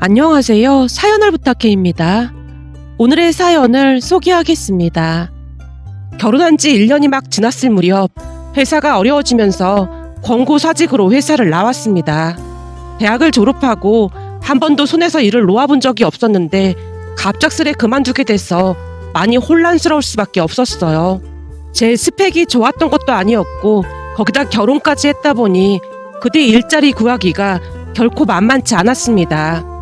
안녕하세요. 사연을 부탁해입니다. 오늘의 사연을 소개하겠습니다. 결혼한 지 1년이 막 지났을 무렵 회사가 어려워지면서 권고 사직으로 회사를 나왔습니다. 대학을 졸업하고 한 번도 손에서 일을 놓아본 적이 없었는데 갑작스레 그만두게 돼서 많이 혼란스러울 수밖에 없었어요. 제 스펙이 좋았던 것도 아니었고 거기다 결혼까지 했다 보니 그뒤 일자리 구하기가 결코 만만치 않았습니다.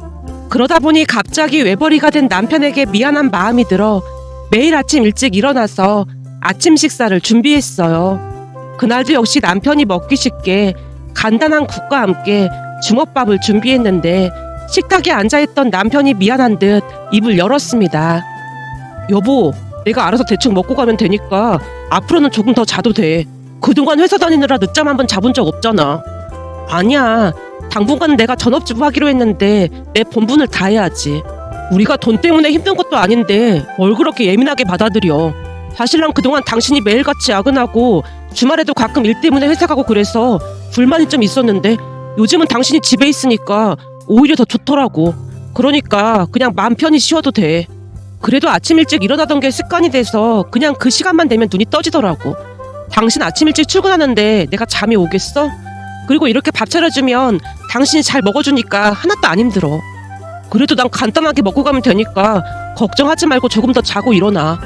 그러다 보니 갑자기 외벌이가 된 남편에게 미안한 마음이 들어 매일 아침 일찍 일어나서 아침 식사를 준비했어요. 그날도 역시 남편이 먹기 쉽게 간단한 국과 함께 주먹밥을 준비했는데 식탁에 앉아있던 남편이 미안한 듯 입을 열었습니다. 여보, 내가 알아서 대충 먹고 가면 되니까 앞으로는 조금 더 자도 돼. 그동안 회사 다니느라 늦잠 한번 잡은 적 없잖아. 아니야. 당분간은 내가 전업주부 하기로 했는데 내 본분을 다 해야지. 우리가 돈 때문에 힘든 것도 아닌데 뭘 그렇게 예민하게 받아들여. 사실 난 그동안 당신이 매일같이 야근하고 주말에도 가끔 일 때문에 회사 가고 그래서 불만이 좀 있었는데 요즘은 당신이 집에 있으니까 오히려 더 좋더라고. 그러니까 그냥 마음 편히 쉬어도 돼. 그래도 아침 일찍 일어나던 게 습관이 돼서 그냥 그 시간만 되면 눈이 떠지더라고. 당신 아침 일찍 출근하는데 내가 잠이 오겠어? 그리고 이렇게 밥 차려주면 당신이 잘 먹어주니까 하나도 안 힘들어. 그래도 난 간단하게 먹고 가면 되니까 걱정하지 말고 조금 더 자고 일어나.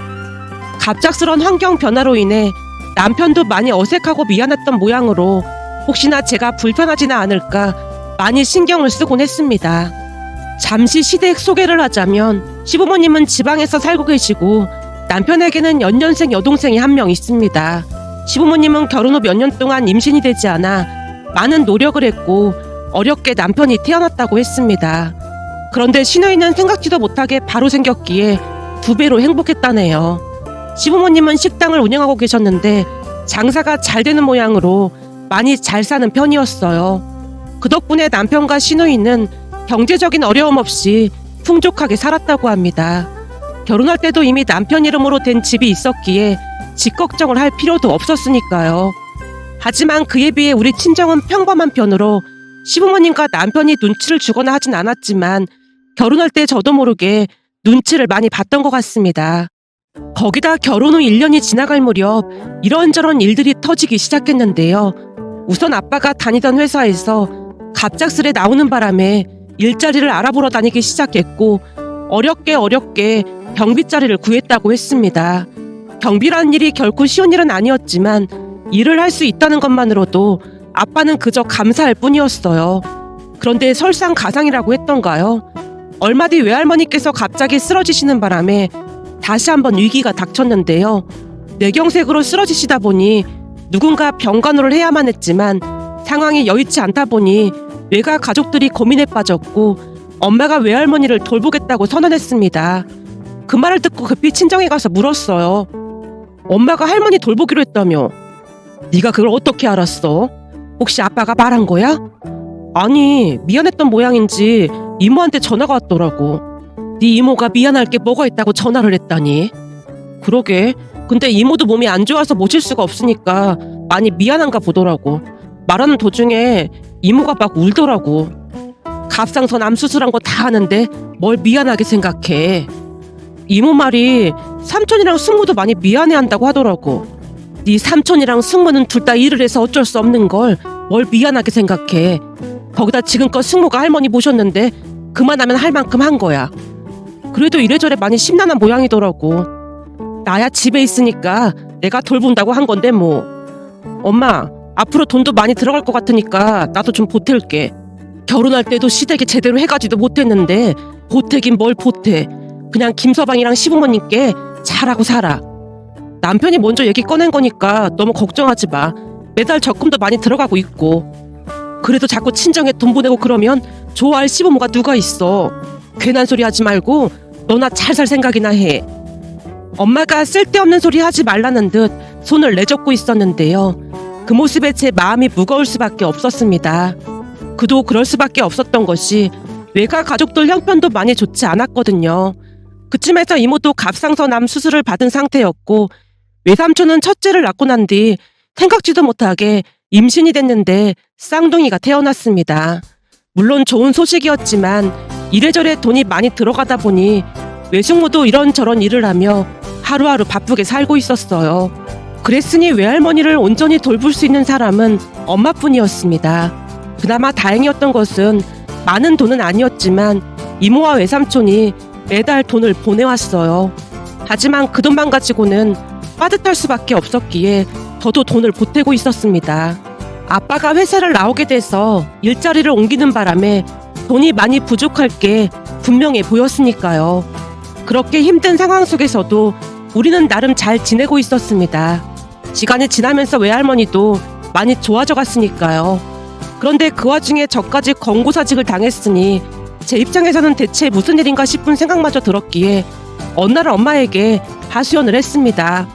갑작스런 환경 변화로 인해 남편도 많이 어색하고 미안했던 모양으로 혹시나 제가 불편하지는 않을까 많이 신경을 쓰곤 했습니다. 잠시 시댁 소개를 하자면 시부모님은 지방에서 살고 계시고 남편에게는 연년생 여동생이 한 명 있습니다. 시부모님은 결혼 후 몇 년 동안 임신이 되지 않아 많은 노력을 했고 어렵게 남편이 태어났다고 했습니다. 그런데 신우이는 생각지도 못하게 바로 생겼기에 두 배로 행복했다네요. 시부모님은 식당을 운영하고 계셨는데 장사가 잘 되는 모양으로 많이 잘 사는 편이었어요. 그 덕분에 남편과 신우이는 경제적인 어려움 없이 풍족하게 살았다고 합니다. 결혼할 때도 이미 남편 이름으로 된 집이 있었기에 집 걱정을 할 필요도 없었으니까요. 하지만 그에 비해 우리 친정은 평범한 편으로 시부모님과 남편이 눈치를 주거나 하진 않았지만 결혼할 때 저도 모르게 눈치를 많이 봤던 것 같습니다. 거기다 결혼 후 1년이 지나갈 무렵 이런저런 일들이 터지기 시작했는데요. 우선 아빠가 다니던 회사에서 갑작스레 나오는 바람에 일자리를 알아보러 다니기 시작했고 어렵게 어렵게 경비 자리를 구했다고 했습니다. 경비라는 일이 결코 쉬운 일은 아니었지만 일을 할 수 있다는 것만으로도 아빠는 그저 감사할 뿐이었어요. 그런데 설상가상이라고 했던가요? 얼마 뒤 외할머니께서 갑자기 쓰러지시는 바람에 다시 한번 위기가 닥쳤는데요. 뇌경색으로 쓰러지시다 보니 누군가 병간호를 해야만 했지만 상황이 여의치 않다 보니 외가 가족들이 고민에 빠졌고 엄마가 외할머니를 돌보겠다고 선언했습니다. 그 말을 듣고 급히 친정에 가서 물었어요. 엄마가 할머니 돌보기로 했다며. 네가 그걸 어떻게 알았어? 혹시 아빠가 말한 거야? 아니 미안했던 모양인지 이모한테 전화가 왔더라고. 네 이모가 미안할 게 뭐가 있다고 전화를 했다니. 그러게. 근데 이모도 몸이 안 좋아서 모실 수가 없으니까 많이 미안한가 보더라고. 말하는 도중에 이모가 막 울더라고. 갑상선 암 수술한 거다 하는데 뭘 미안하게 생각해. 이모 말이 삼촌이랑 숙모도 많이 미안해한다고 하더라고. 네 삼촌이랑 숙모는 둘 다 일을 해서 어쩔 수 없는 걸 뭘 미안하게 생각해. 거기다 지금껏 숙모가 할머니 모셨는데 그만하면 할 만큼 한 거야. 그래도 이래저래 많이 심란한 모양이더라고. 나야 집에 있으니까 내가 돌본다고 한 건데 뭐. 엄마, 앞으로 돈도 많이 들어갈 것 같으니까 나도 좀 보탤게. 결혼할 때도 시댁에 제대로 해가지도 못했는데 보태긴 뭘 보태. 그냥 김서방이랑 시부모님께 잘하고 살아. 남편이 먼저 얘기 꺼낸 거니까 너무 걱정하지 마. 매달 적금도 많이 들어가고 있고. 그래도 자꾸 친정에 돈 보내고 그러면 좋아할 시부모가 누가 있어. 괜한 소리 하지 말고 너나 잘 살 생각이나 해. 엄마가 쓸데없는 소리 하지 말라는 듯 손을 내젓고 있었는데요. 그 모습에 제 마음이 무거울 수밖에 없었습니다. 그도 그럴 수밖에 없었던 것이 외가 가족들 형편도 많이 좋지 않았거든요. 그쯤에서 이모도 갑상선암 수술을 받은 상태였고 외삼촌은 첫째를 낳고 난 뒤 생각지도 못하게 임신이 됐는데 쌍둥이가 태어났습니다. 물론 좋은 소식이었지만 이래저래 돈이 많이 들어가다 보니 외숙모도 이런저런 일을 하며 하루하루 바쁘게 살고 있었어요. 그랬으니 외할머니를 온전히 돌볼 수 있는 사람은 엄마뿐이었습니다. 그나마 다행이었던 것은 많은 돈은 아니었지만 이모와 외삼촌이 매달 돈을 보내왔어요. 하지만 그 돈만 가지고는 빠듯할 수밖에 없었기에 저도 돈을 보태고 있었습니다. 아빠가 회사를 나오게 돼서 일자리를 옮기는 바람에 돈이 많이 부족할 게 분명해 보였으니까요. 그렇게 힘든 상황 속에서도 우리는 나름 잘 지내고 있었습니다. 시간이 지나면서 외할머니도 많이 좋아져 갔으니까요. 그런데 그 와중에 저까지 권고사직을 당했으니 제 입장에서는 대체 무슨 일인가 싶은 생각마저 들었기에 어느 날 엄마에게 하소연을 했습니다.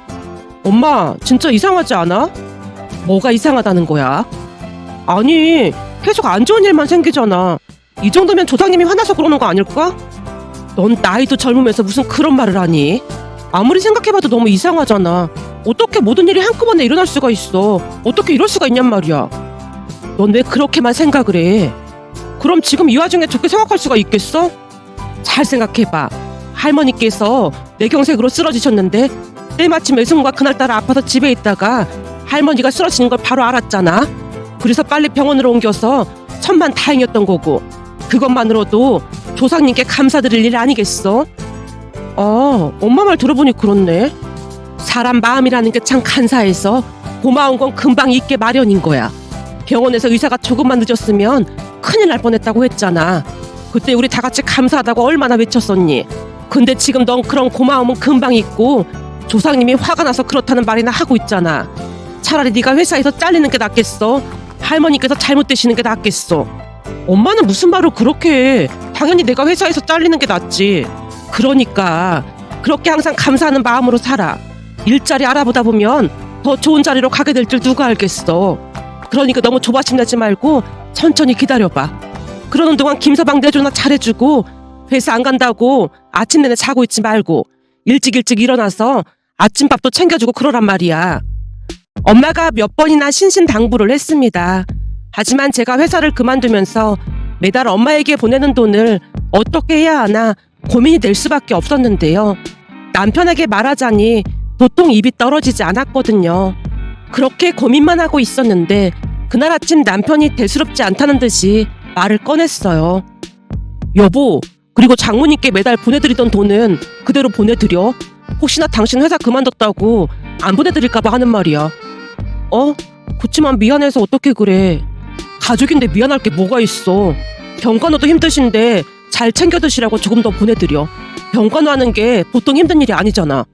엄마, 진짜 이상하지 않아? 뭐가 이상하다는 거야? 아니, 계속 안 좋은 일만 생기잖아. 이 정도면 조상님이 화나서 그러는 거 아닐까? 넌 나이도 젊으면서 무슨 그런 말을 하니? 아무리 생각해봐도 너무 이상하잖아. 어떻게 모든 일이 한꺼번에 일어날 수가 있어? 어떻게 이럴 수가 있냔 말이야. 넌 왜 그렇게만 생각을 해? 그럼 지금 이 와중에 좋게 생각할 수가 있겠어? 잘 생각해봐. 할머니께서 뇌경색으로 쓰러지셨는데 때마침 외숙모가 그날따라 아파서 집에 있다가 할머니가 쓰러지는 걸 바로 알았잖아. 그래서 빨리 병원으로 옮겨서 천만 다행이었던 거고 그것만으로도 조상님께 감사드릴 일 아니겠어? 아, 엄마 말 들어보니 그렇네. 사람 마음이라는 게 참 간사해서 고마운 건 금방 잊게 마련인 거야. 병원에서 의사가 조금만 늦었으면 큰일 날 뻔했다고 했잖아. 그때 우리 다 같이 감사하다고 얼마나 외쳤었니? 근데 지금 넌 그런 고마움은 금방 잊고 조상님이 화가 나서 그렇다는 말이나 하고 있잖아. 차라리 네가 회사에서 잘리는 게 낫겠어. 할머니께서 잘못되시는 게 낫겠어. 엄마는 무슨 말을 그렇게 해. 당연히 내가 회사에서 잘리는 게 낫지. 그러니까 그렇게 항상 감사하는 마음으로 살아. 일자리 알아보다 보면 더 좋은 자리로 가게 될 줄 누가 알겠어. 그러니까 너무 조바심 내지 말고 천천히 기다려봐. 그러는 동안 김서방 내조나 잘해주고 회사 안 간다고 아침 내내 자고 있지 말고 일찍 일찍 일어나서 아침밥도 챙겨주고 그러란 말이야. 엄마가 몇 번이나 신신당부를 했습니다. 하지만 제가 회사를 그만두면서 매달 엄마에게 보내는 돈을 어떻게 해야 하나 고민이 될 수밖에 없었는데요. 남편에게 말하자니 도통 입이 떨어지지 않았거든요. 그렇게 고민만 하고 있었는데 그날 아침 남편이 대수롭지 않다는 듯이 말을 꺼냈어요. 여보, 그리고 장모님께 매달 보내드리던 돈은 그대로 보내드려. 혹시나 당신 회사 그만뒀다고 안 보내드릴까봐 하는 말이야. 어? 그치만 미안해서 어떻게 그래. 가족인데 미안할 게 뭐가 있어. 병간호도 힘드신데 잘 챙겨 드시라고 조금 더 보내드려. 병간호 하는 게 보통 힘든 일이 아니잖아.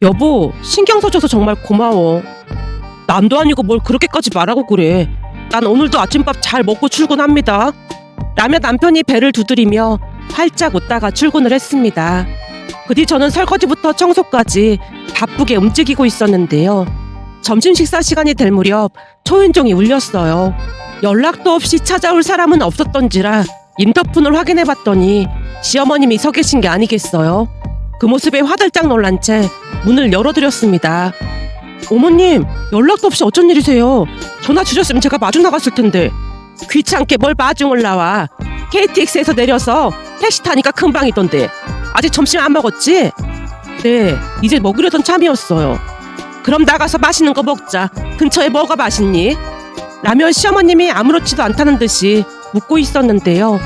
여보, 신경 써줘서 정말 고마워. 남도 아니고 뭘 그렇게까지 말하고 그래. 난 오늘도 아침밥 잘 먹고 출근합니다. 라며 남편이 배를 두드리며 활짝 웃다가 출근을 했습니다. 그 뒤 저는 설거지부터 청소까지 바쁘게 움직이고 있었는데요. 점심 식사 시간이 될 무렵 초인종이 울렸어요. 연락도 없이 찾아올 사람은 없었던지라 인터폰을 확인해 봤더니 시어머님이 서 계신 게 아니겠어요. 그 모습에 화들짝 놀란 채 문을 열어드렸습니다. 어머님, 연락도 없이 어쩐 일이세요? 전화 주셨으면 제가 마중 나갔을 텐데. 귀찮게 뭘 마중을 나와. KTX에서 내려서 택시 타니까 금방이던데. 아직 점심 안 먹었지? 네, 이제 먹으려던 참이었어요. 그럼 나가서 맛있는 거 먹자. 근처에 뭐가 맛있니? 라면 시어머님이 아무렇지도 않다는 듯이 묻고 있었는데요.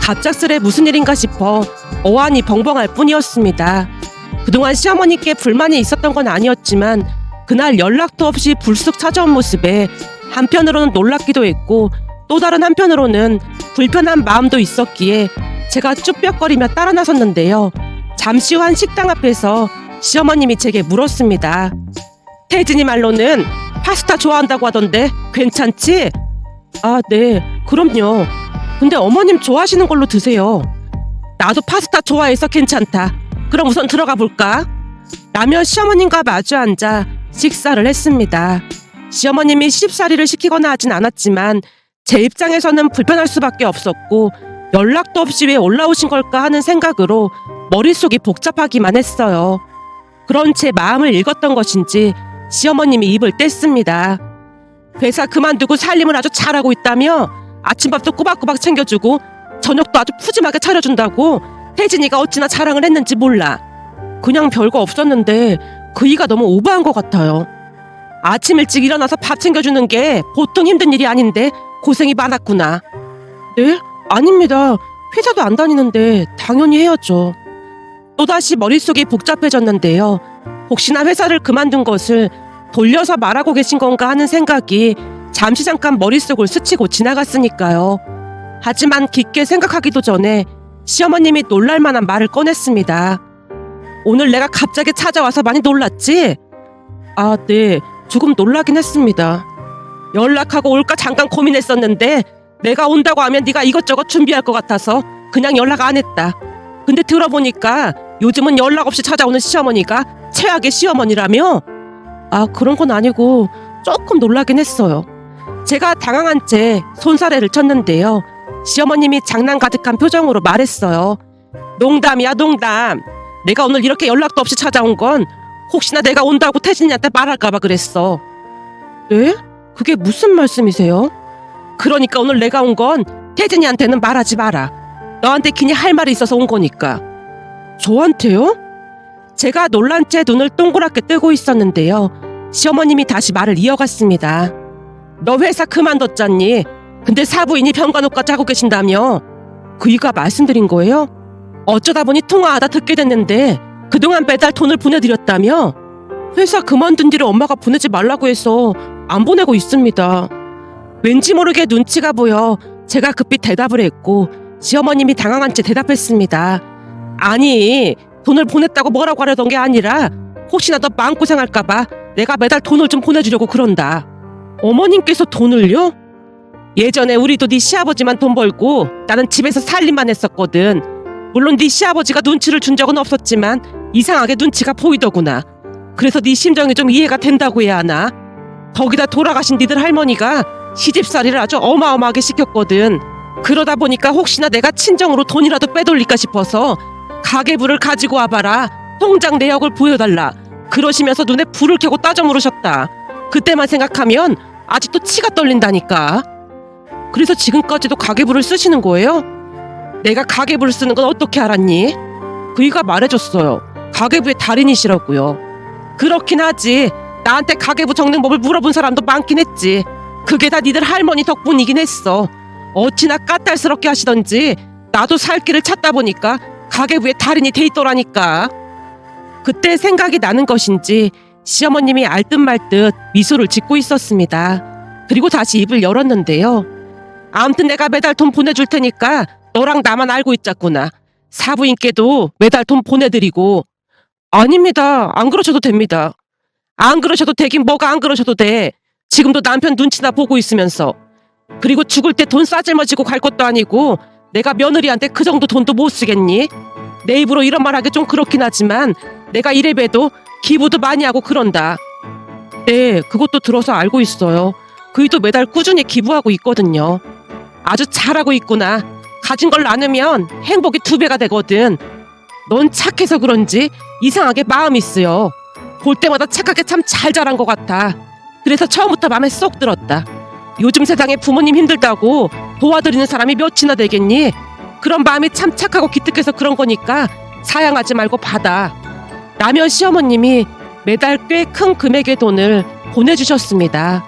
갑작스레 무슨 일인가 싶어 어안이 벙벙할 뿐이었습니다. 그동안 시어머니께 불만이 있었던 건 아니었지만 그날 연락도 없이 불쑥 찾아온 모습에 한편으로는 놀랍기도 했고 또 다른 한편으로는 불편한 마음도 있었기에 제가 쭈뼛거리며 따라 나섰는데요. 잠시 후 한 식당 앞에서 시어머님이 제게 물었습니다. 태진이 말로는 파스타 좋아한다고 하던데 괜찮지? 아, 네. 그럼요. 근데 어머님 좋아하시는 걸로 드세요. 나도 파스타 좋아해서 괜찮다. 그럼 우선 들어가 볼까? 라며 시어머님과 마주 앉아 식사를 했습니다. 시어머님이 시집살이를 시키거나 하진 않았지만 제 입장에서는 불편할 수밖에 없었고 연락도 없이 왜 올라오신 걸까 하는 생각으로 머릿속이 복잡하기만 했어요. 그런 제 마음을 읽었던 것인지 시어머님이 입을 뗐습니다. 회사 그만두고 살림을 아주 잘하고 있다며 아침밥도 꼬박꼬박 챙겨주고 저녁도 아주 푸짐하게 차려준다고 혜진이가 어찌나 자랑을 했는지 몰라. 그냥 별거 없었는데 그 이가 너무 오버한 것 같아요. 아침 일찍 일어나서 밥 챙겨주는 게 보통 힘든 일이 아닌데 고생이 많았구나. 네? 아닙니다. 회사도 안 다니는데 당연히 해야죠. 또다시 머릿속이 복잡해졌는데요. 혹시나 회사를 그만둔 것을 돌려서 말하고 계신 건가 하는 생각이 잠시 잠깐 머릿속을 스치고 지나갔으니까요. 하지만 깊게 생각하기도 전에 시어머님이 놀랄 만한 말을 꺼냈습니다. 오늘 내가 갑자기 찾아와서 많이 놀랐지? 아, 네. 조금 놀라긴 했습니다. 연락하고 올까 잠깐 고민했었는데 내가 온다고 하면 네가 이것저것 준비할 것 같아서 그냥 연락 안 했다. 근데 들어보니까 요즘은 연락 없이 찾아오는 시어머니가 최악의 시어머니라며? 아, 그런 건 아니고 조금 놀라긴 했어요. 제가 당황한 채 손사래를 쳤는데요. 시어머님이 장난 가득한 표정으로 말했어요. 농담이야, 농담. 내가 오늘 이렇게 연락도 없이 찾아온 건 혹시나 내가 온다고 태진이한테 말할까봐 그랬어. 네? 그게 무슨 말씀이세요? 그러니까 오늘 내가 온 건 태진이한테는 말하지 마라. 너한테 괜히 할 말이 있어서 온 거니까. 저한테요? 제가 놀란 채 눈을 동그랗게 뜨고 있었는데요. 시어머님이 다시 말을 이어갔습니다. 너 회사 그만뒀잖니? 근데 사부인이 병간호까지 하고 계신다며? 그이가 말씀드린 거예요? 어쩌다 보니 통화하다 듣게 됐는데 그동안 매달 돈을 보내드렸다며? 회사 그만둔 뒤로 엄마가 보내지 말라고 해서 안 보내고 있습니다. 왠지 모르게 눈치가 보여 제가 급히 대답을 했고 시어머님이 당황한 채 대답했습니다. 아니 돈을 보냈다고 뭐라고 하려던 게 아니라 혹시나 너 마음고생할까봐 내가 매달 돈을 좀 보내주려고 그런다. 어머님께서 돈을요? 예전에 우리도 네 시아버지만 돈 벌고 나는 집에서 살림만 했었거든. 물론 네 시아버지가 눈치를 준 적은 없었지만 이상하게 눈치가 보이더구나. 그래서 네 심정이 좀 이해가 된다고 해야 하나? 거기다 돌아가신 니들 할머니가 시집살이를 아주 어마어마하게 시켰거든. 그러다 보니까 혹시나 내가 친정으로 돈이라도 빼돌릴까 싶어서 가계부를 가지고 와봐라. 통장 내역을 보여달라. 그러시면서 눈에 불을 켜고 따져 물으셨다. 그때만 생각하면 아직도 치가 떨린다니까. 그래서 지금까지도 가계부를 쓰시는 거예요? 내가 가계부를 쓰는 건 어떻게 알았니? 그이가 말해줬어요. 가계부의 달인이시라고요. 그렇긴 하지. 나한테 가계부 적는 법을 물어본 사람도 많긴 했지. 그게 다 니들 할머니 덕분이긴 했어. 어찌나 까탈스럽게 하시던지 나도 살 길을 찾다 보니까 가계부의 달인이 돼 있더라니까. 그때 생각이 나는 것인지 시어머님이 알듯 말듯 미소를 짓고 있었습니다. 그리고 다시 입을 열었는데요. 아무튼 내가 매달 돈 보내줄 테니까 너랑 나만 알고 있자꾸나. 사부인께도 매달 돈 보내드리고. 아닙니다. 안 그러셔도 됩니다. 안 그러셔도 되긴 뭐가 안 그러셔도 돼. 지금도 남편 눈치나 보고 있으면서. 그리고 죽을 때 돈 싸질머지고 갈 것도 아니고 내가 며느리한테 그 정도 돈도 못 쓰겠니? 내 입으로 이런 말 하기 좀 그렇긴 하지만 내가 이래봬도 기부도 많이 하고 그런다. 네, 그것도 들어서 알고 있어요. 그이도 매달 꾸준히 기부하고 있거든요. 아주 잘하고 있구나. 가진 걸 나누면 행복이 두 배가 되거든. 넌 착해서 그런지 이상하게 마음이 쓰여. 볼 때마다 착하게 참 잘 자란 것 같아. 그래서 처음부터 마음에 쏙 들었다. 요즘 세상에 부모님 힘들다고 도와드리는 사람이 몇이나 되겠니? 그런 마음이 참 착하고 기특해서 그런 거니까 사양하지 말고 받아. 라면 시어머님이 매달 꽤 큰 금액의 돈을 보내주셨습니다.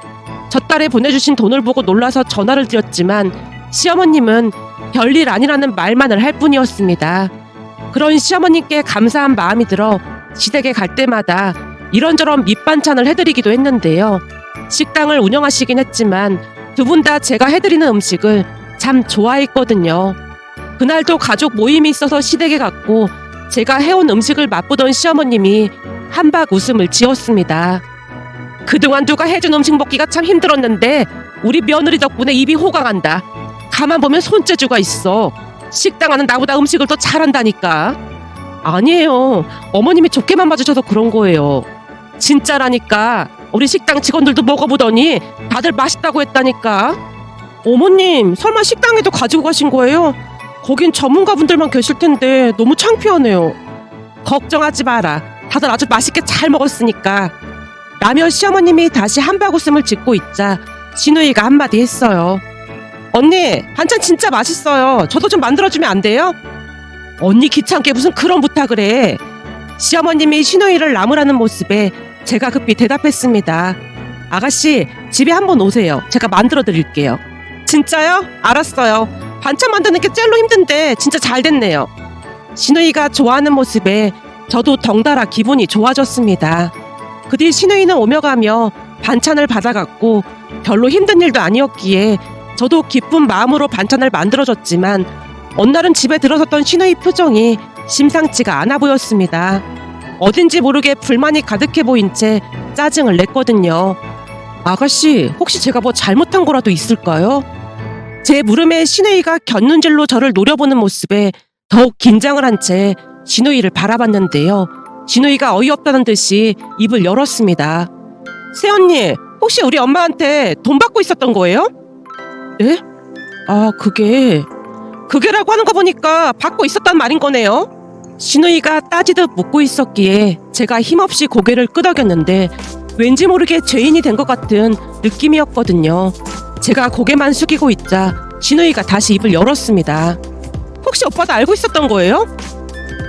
첫 달에 보내주신 돈을 보고 놀라서 전화를 드렸지만 시어머님은 별일 아니라는 말만을 할 뿐이었습니다. 그런 시어머님께 감사한 마음이 들어 시댁에 갈 때마다 이런저런 밑반찬을 해드리기도 했는데요. 식당을 운영하시긴 했지만 두 분 다 제가 해드리는 음식을 참 좋아했거든요. 그날도 가족 모임이 있어서 시댁에 갔고 제가 해온 음식을 맛보던 시어머님이 한박 웃음을 지었습니다. 그동안 누가 해준 음식 먹기가 참 힘들었는데 우리 며느리 덕분에 입이 호강한다. 가만 보면 손재주가 있어. 식당 하는 나보다 음식을 더 잘한다니까. 아니에요. 어머님이 좋게만 봐주셔서 그런 거예요. 진짜라니까. 우리 식당 직원들도 먹어보더니 다들 맛있다고 했다니까. 어머님, 설마 식당에도 가지고 가신 거예요? 거긴 전문가분들만 계실 텐데 너무 창피하네요. 걱정하지 마라. 다들 아주 맛있게 잘 먹었으니까. 라면 시어머님이 다시 한박 웃음을 짓고 있자 신우이가 한마디 했어요. 언니, 반찬 진짜 맛있어요. 저도 좀 만들어주면 안 돼요? 언니 귀찮게 무슨 그런 부탁을 해. 시어머님이 신우이를 나무라는 모습에 제가 급히 대답했습니다. 아가씨, 집에 한번 오세요. 제가 만들어 드릴게요. 진짜요? 알았어요. 반찬 만드는 게 젤로 힘든데 진짜 잘 됐네요. 신우이가 좋아하는 모습에 저도 덩달아 기분이 좋아졌습니다. 그 뒤 신우이는 오며 가며 반찬을 받아갔고 별로 힘든 일도 아니었기에 저도 기쁜 마음으로 반찬을 만들어줬지만 어느 날은 집에 들어섰던 신우이 표정이 심상치가 않아 보였습니다. 어딘지 모르게 불만이 가득해 보인 채 짜증을 냈거든요. 아가씨, 혹시 제가 뭐 잘못한 거라도 있을까요? 제 물음에 신우이가 곁눈질로 저를 노려보는 모습에 더욱 긴장을 한 채 신우이를 바라봤는데요. 신우이가 어이없다는 듯이 입을 열었습니다. 새언니, 혹시 우리 엄마한테 돈 받고 있었던 거예요? 네? 아, 그게... 그게라고 하는 거 보니까 받고 있었단 말인 거네요. 신우이가 따지듯 묻고 있었기에 제가 힘없이 고개를 끄덕였는데 왠지 모르게 죄인이 된 것 같은 느낌이었거든요. 제가 고개만 숙이고 있자 신우이가 다시 입을 열었습니다. 혹시 오빠도 알고 있었던 거예요?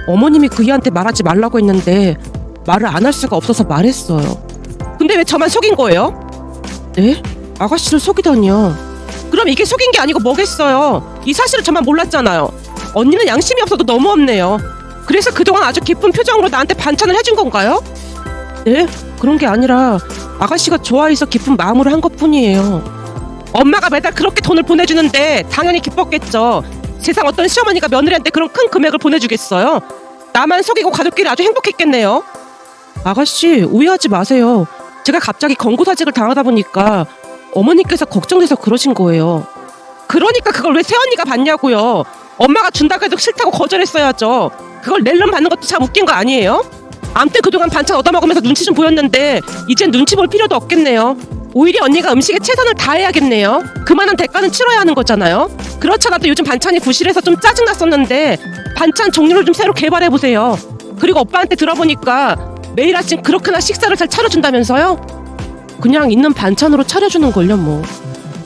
어머님이 그이한테 말하지 말라고 했는데 말을 안 할 수가 없어서 말했어요. 근데 왜 저만 속인 거예요? 네? 아가씨를 속이다니요. 그럼 이게 속인 게 아니고 뭐겠어요? 이 사실을 저만 몰랐잖아요. 언니는 양심이 없어도 너무 없네요. 그래서 그동안 아주 기쁜 표정으로 나한테 반찬을 해준 건가요? 네? 그런 게 아니라 아가씨가 좋아해서 기쁜 마음으로 한 것뿐이에요. 엄마가 매달 그렇게 돈을 보내주는데 당연히 기뻤겠죠. 세상 어떤 시어머니가 며느리한테 그런 큰 금액을 보내주겠어요? 나만 속이고 가족끼리 아주 행복했겠네요. 아가씨 오해하지 마세요. 제가 갑자기 권고사직을 당하다 보니까 어머니께서 걱정돼서 그러신 거예요. 그러니까 그걸 왜 새언니가 받냐고요. 엄마가 준다고 해도 싫다고 거절했어야죠. 그걸 낼름 받는 것도 참 웃긴 거 아니에요? 암때 그동안 반찬 얻어먹으면서 눈치 좀 보였는데 이젠 눈치 볼 필요도 없겠네요. 오히려 언니가 음식에 최선을 다해야겠네요. 그만한 대가는 치러야 하는 거잖아요. 그렇잖아도 요즘 반찬이 부실해서 좀 짜증났었는데 반찬 종류를 좀 새로 개발해 보세요. 그리고 오빠한테 들어보니까 매일 아침 그렇게나 식사를 잘 차려준다면서요? 그냥 있는 반찬으로 차려주는 걸요 뭐.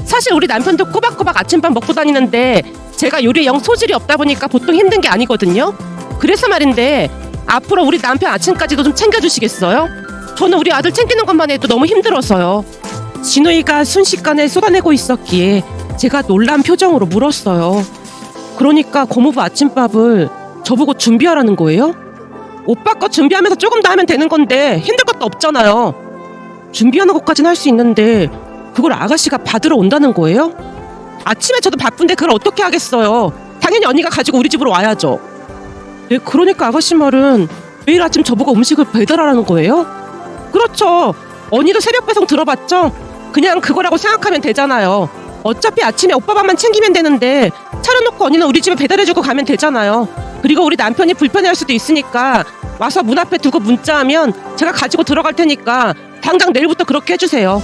사실 우리 남편도 꼬박꼬박 아침밥 먹고 다니는데 제가 요리에 영 소질이 없다 보니까 보통 힘든 게 아니거든요. 그래서 말인데 앞으로 우리 남편 아침까지도 좀 챙겨주시겠어요? 저는 우리 아들 챙기는 것만 해도 너무 힘들어서요. 진우이가 순식간에 쏟아내고 있었기에 제가 놀란 표정으로 물었어요. 그러니까 고모부 아침밥을 저보고 준비하라는 거예요? 오빠 거 준비하면서 조금 더 하면 되는 건데 힘들 것도 없잖아요. 준비하는 것까지는 할 수 있는데 그걸 아가씨가 받으러 온다는 거예요? 아침에 저도 바쁜데 그걸 어떻게 하겠어요? 당연히 언니가 가지고 우리 집으로 와야죠. 네, 그러니까 아가씨 말은 매일 아침 저보고 음식을 배달하라는 거예요? 그렇죠. 언니도 새벽 배송 들어봤죠? 그냥 그거라고 생각하면 되잖아요. 어차피 아침에 오빠 밥만 챙기면 되는데 차려놓고 언니는 우리 집에 배달해주고 가면 되잖아요. 그리고 우리 남편이 불편해할 수도 있으니까 와서 문 앞에 두고 문자하면 제가 가지고 들어갈 테니까 당장 내일부터 그렇게 해주세요.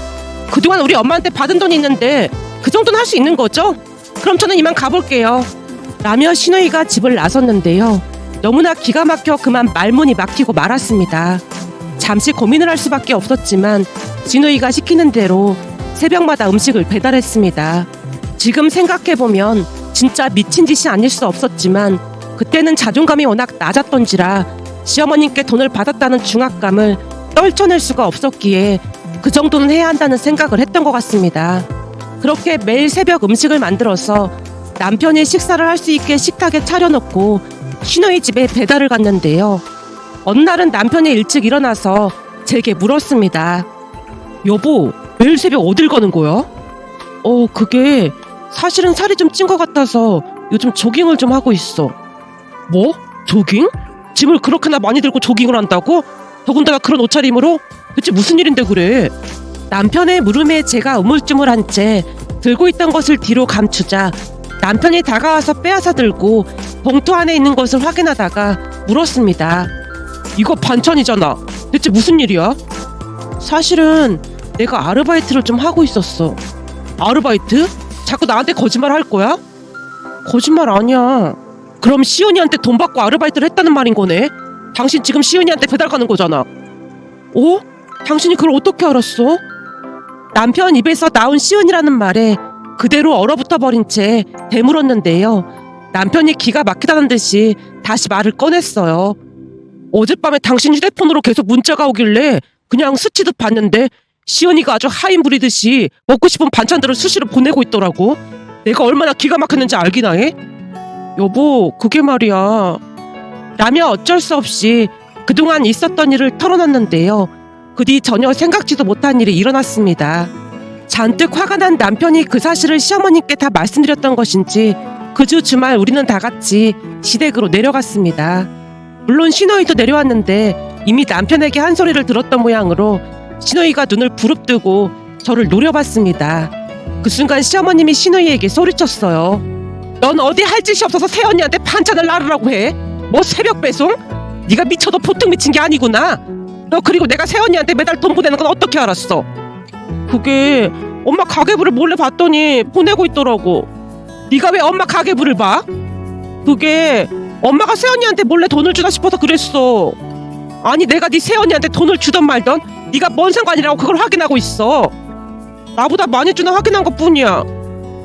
그동안 우리 엄마한테 받은 돈이 있는데 그 정도는 할 수 있는 거죠? 그럼 저는 이만 가볼게요. 라며 신우이가 집을 나섰는데요. 너무나 기가 막혀 그만 말문이 막히고 말았습니다. 잠시 고민을 할 수밖에 없었지만 진우이가 시키는 대로 새벽마다 음식을 배달했습니다. 지금 생각해보면 진짜 미친 짓이 아닐 수 없었지만 그때는 자존감이 워낙 낮았던지라 시어머님께 돈을 받았다는 중압감을 떨쳐낼 수가 없었기에 그 정도는 해야 한다는 생각을 했던 것 같습니다. 그렇게 매일 새벽 음식을 만들어서 남편이 식사를 할 수 있게 식탁에 차려놓고 신우이 집에 배달을 갔는데요. 어느 날은 남편이 일찍 일어나서 제게 물었습니다. 여보, 매일 새벽 어딜 가는 거야? 어, 그게 사실은 살이 좀 찐 것 같아서 요즘 조깅을 좀 하고 있어. 뭐? 조깅? 짐을 그렇게나 많이 들고 조깅을 한다고? 더군다나 그런 옷차림으로? 대체 무슨 일인데 그래? 남편의 물음에 제가 우물쭈물한 채 들고 있던 것을 뒤로 감추자 남편이 다가와서 빼앗아 들고 봉투 안에 있는 것을 확인하다가 물었습니다. 이거 반찬이잖아. 대체 무슨 일이야? 사실은 내가 아르바이트를 좀 하고 있었어. 아르바이트? 자꾸 나한테 거짓말 할 거야? 거짓말 아니야. 그럼 시은이한테 돈 받고 아르바이트를 했다는 말인 거네. 당신 지금 시은이한테 배달 가는 거잖아. 어? 당신이 그걸 어떻게 알았어? 남편 입에서 나온 시은이라는 말에 그대로 얼어붙어 버린 채 되물었는데요. 남편이 기가 막히다는 듯이 다시 말을 꺼냈어요. 어젯밤에 당신 휴대폰으로 계속 문자가 오길래 그냥 스치듯 봤는데 시연이가 아주 하인 부리듯이 먹고 싶은 반찬들을 수시로 보내고 있더라고. 내가 얼마나 기가 막혔는지 알기나 해? 여보, 그게 말이야. 라며 어쩔 수 없이 그동안 있었던 일을 털어놨는데요. 그 뒤 전혀 생각지도 못한 일이 일어났습니다. 잔뜩 화가 난 남편이 그 사실을 시어머님께 다 말씀드렸던 것인지 그 주 주말 우리는 다 같이 시댁으로 내려갔습니다. 물론 신호이도 내려왔는데 이미 남편에게 한 소리를 들었던 모양으로 신호이가 눈을 부릅뜨고 저를 노려봤습니다. 그 순간 시어머님이 신호이에게 소리쳤어요. 넌 어디 할 짓이 없어서 새언니한테 반찬을 나르라고 해? 뭐 새벽 배송? 네가 미쳐도 보통 미친 게 아니구나. 너 그리고 내가 새언니한테 매달 돈 보내는 건 어떻게 알았어? 그게 엄마 가계부를 몰래 봤더니 보내고 있더라고. 네가 왜 엄마 가계부를 봐? 그게 엄마가 새언니한테 몰래 돈을 주나 싶어서 그랬어. 아니 내가 네 새언니한테 돈을 주던 말던 네가 뭔 상관이라고 그걸 확인하고 있어. 나보다 많이 주나 확인한 것뿐이야.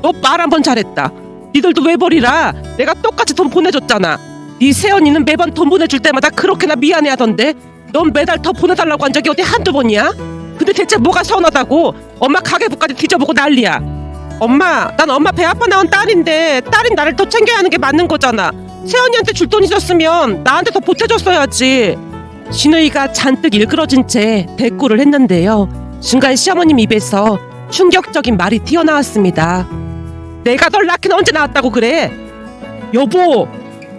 너 말 한 번 잘했다. 니들도 왜 버리라. 내가 똑같이 돈 보내줬잖아. 네 새언니는 매번 돈 보내줄 때마다 그렇게나 미안해하던데 넌 매달 더 보내달라고 한 적이 어디 한두 번이야? 근데 대체 뭐가 서운하다고 엄마 가계부까지 뒤져보고 난리야. 엄마, 난 엄마 배 아파 나온 딸인데 딸인 나를 더 챙겨야 하는 게 맞는 거잖아. 새언니한테 줄 돈 있었으면 나한테 더 보태줬어야지. 신우이가 잔뜩 일그러진 채 대꾸를 했는데요. 순간 시어머님 입에서 충격적인 말이 튀어나왔습니다. 내가 널 낳긴 언제 낳았다고 그래? 여보!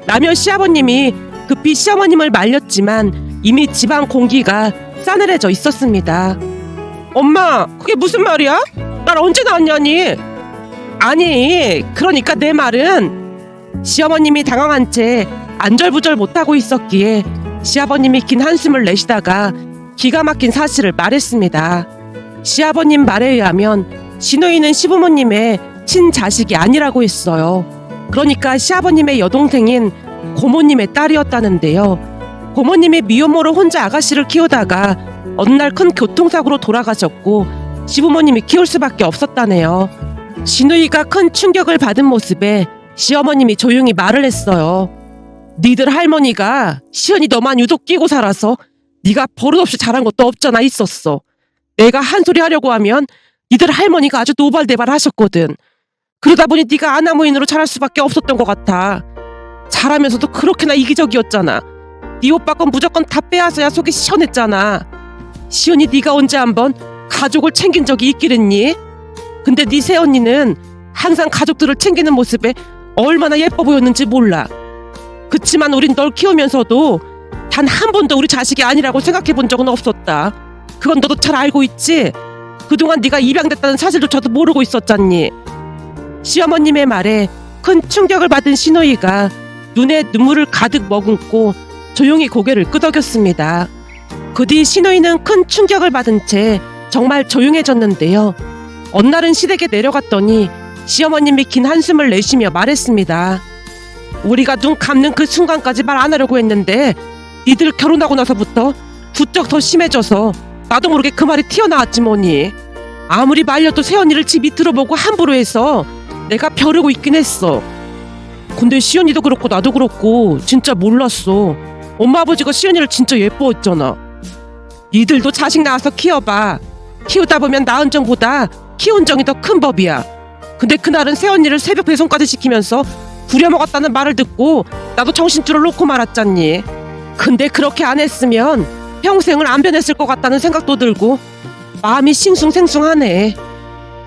라며 시아버님이 급히 시어머님을 말렸지만 이미 집안 공기가 싸늘해져 있었습니다. 엄마, 그게 무슨 말이야? 날 언제 낳았냐니? 아니, 그러니까 내 말은 시어머님이 당황한 채 안절부절 못하고 있었기에 시아버님이 긴 한숨을 내쉬다가 기가 막힌 사실을 말했습니다. 시아버님 말에 의하면 신우이는 시부모님의 친자식이 아니라고 했어요. 그러니까 시아버님의 여동생인 고모님의 딸이었다는데요. 고모님이 미혼모로 혼자 아가씨를 키우다가 어느 날 큰 교통사고로 돌아가셨고 시부모님이 키울 수밖에 없었다네요. 신우이가 큰 충격을 받은 모습에 시어머님이 조용히 말을 했어요. 니들 할머니가 시연이 너만 유독 끼고 살아서 네가 버릇없이 잘한 것도 없잖아 있었어. 내가 한 소리 하려고 하면 니들 할머니가 아주 노발대발 하셨거든. 그러다 보니 네가 아나무인으로 자랄 수밖에 없었던 것 같아. 잘하면서도 그렇게나 이기적이었잖아. 네 오빠 건 무조건 다 빼앗아야 속이 시원했잖아. 시연이 네가 언제 한번 가족을 챙긴 적이 있기랬니? 근데 네 새언니는 항상 가족들을 챙기는 모습에 얼마나 예뻐 보였는지 몰라. 그치만 우린 널 키우면서도 단 한 번도 우리 자식이 아니라고 생각해 본 적은 없었다. 그건 너도 잘 알고 있지? 그동안 네가 입양됐다는 사실조차도 모르고 있었잖니. 시어머님의 말에 큰 충격을 받은 신호이가 눈에 눈물을 가득 머금고 조용히 고개를 끄덕였습니다. 그 뒤 신호이는 큰 충격을 받은 채 정말 조용해졌는데요. 어느 날은 시댁에 내려갔더니 시어머님이 긴 한숨을 내쉬며 말했습니다. 우리가 눈 감는 그 순간까지 말 안 하려고 했는데 니들 결혼하고 나서부터 부쩍 더 심해져서 나도 모르게 그 말이 튀어나왔지 뭐니. 아무리 말려도 새언니를 집 밑으로 보고 함부로 해서 내가 벼르고 있긴 했어. 근데 시연이도 그렇고 나도 그렇고 진짜 몰랐어. 엄마 아버지가 시연이를 진짜 예뻐했잖아. 니들도 자식 낳아서 키워봐. 키우다 보면 낳은 정보다 키운 정이 더 큰 법이야. 근데 그날은 새언니를 새벽 배송까지 시키면서 부려먹었다는 말을 듣고 나도 정신줄을 놓고 말았잖니. 근데 그렇게 안 했으면 평생을 안 변했을 것 같다는 생각도 들고 마음이 싱숭생숭하네.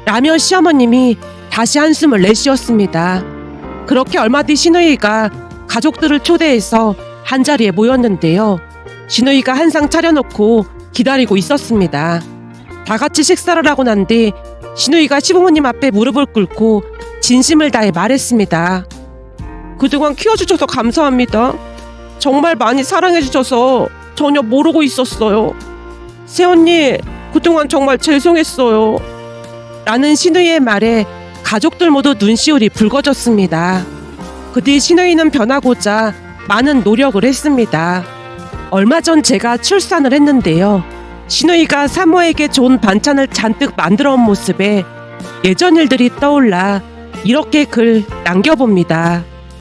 라며 시어머님이 다시 한숨을 내쉬었습니다. 그렇게 얼마 뒤 신우이가 가족들을 초대해서 한자리에 모였는데요. 신우이가 한 상 차려놓고 기다리고 있었습니다. 다 같이 식사를 하고 난뒤 신우이가 시부모님 앞에 무릎을 꿇고 진심을 다해 말했습니다. 그동안 키워주셔서 감사합니다. 정말 많이 사랑해주셔서 전혀 모르고 있었어요. 새언니, 그동안 정말 죄송했어요. 라는 신우이의 말에 가족들 모두 눈시울이 붉어졌습니다. 그 뒤 신우이는 변하고자 많은 노력을 했습니다. 얼마 전 제가 출산을 했는데요. 신우이가 사모에게 좋은 반찬을 잔뜩 만들어 온 모습에 예전 일들이 떠올라 이렇게 글 남겨봅니다.